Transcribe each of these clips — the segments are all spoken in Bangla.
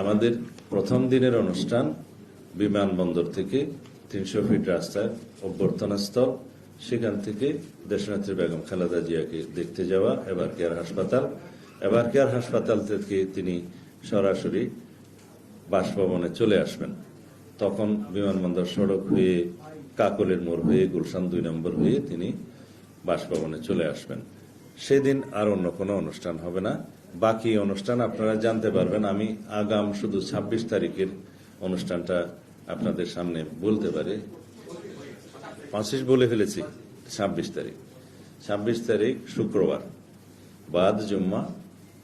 আমাদের প্রথম দিনের অনুষ্ঠান বিমানবন্দর থেকে তিনশো ফিট রাস্তায় অভ্যর্থনা স্থল। সেখান থেকে দেশনেত্রী বেগম খালেদা জিয়াকে দেখতে যাওয়া, এবার কেয়ার হাসপাতাল। এবার কেয়ার হাসপাতাল থেকে তিনি সরাসরি বাসভবনে চলে আসবেন। তখন বিমানবন্দর সড়ক হয়ে কাকলের মোড় হয়ে গুলশান দুই নম্বর হয়ে তিনি বাসভবনে চলে আসবেন। সেদিন আর অন্য কোনো অনুষ্ঠান হবে না। বাকি অনুষ্ঠান আপনারা জানতে পারবেন। আমি আগাম শুধু ২৬ তারিখের অনুষ্ঠানটা আপনাদের সামনে বলতে পারি। পঁচিশ বলে ফেলেছি, ছাব্বিশ তারিখ। ছাব্বিশ তারিখ শুক্রবার, বাদ জুম্মা।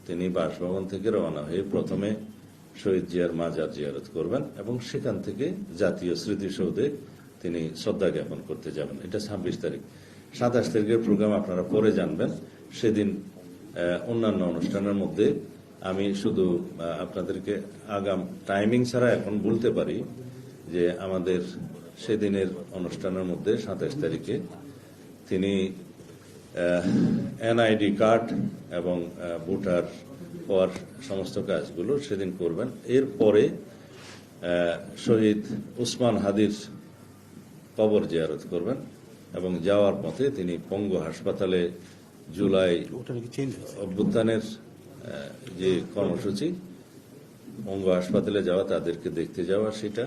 তিনি বাসভবন থেকে রওনা হয়ে প্রথমে শহীদ জিয়ার মাজার জিয়ারত করবেন এবং সেখান থেকে জাতীয় স্মৃতিসৌধে তিনি শ্রদ্ধা জ্ঞাপন করতে যাবেন। এটা ছাব্বিশ তারিখ। সাতাশ তারিখের প্রোগ্রাম আপনারা পরে জানবেন। সেদিন অন্যান্য অনুষ্ঠানের মধ্যে আমি শুধু আপনাদেরকে আগাম টাইমিং ছাড়া এখন বলতে পারি যে আমাদের সেদিনের অনুষ্ঠানের মধ্যে সাতাশ তারিখে তিনি এনআইডি কার্ড এবং ভোটার হওয়ার সমস্ত কাজগুলো সেদিন করবেন। এরপরে শহীদ উসমান হাদির কবর জিয়ারত করবেন এবং যাওয়ার পথে তিনি পঙ্গু হাসপাতালে জুলাই ওটা নাকি চেঞ্জ অভ্যুত্থানের যে কর্মসূচি অঙ্গ হাসপাতালে যাওয়া তাদেরকে দেখতে যাওয়া সেটা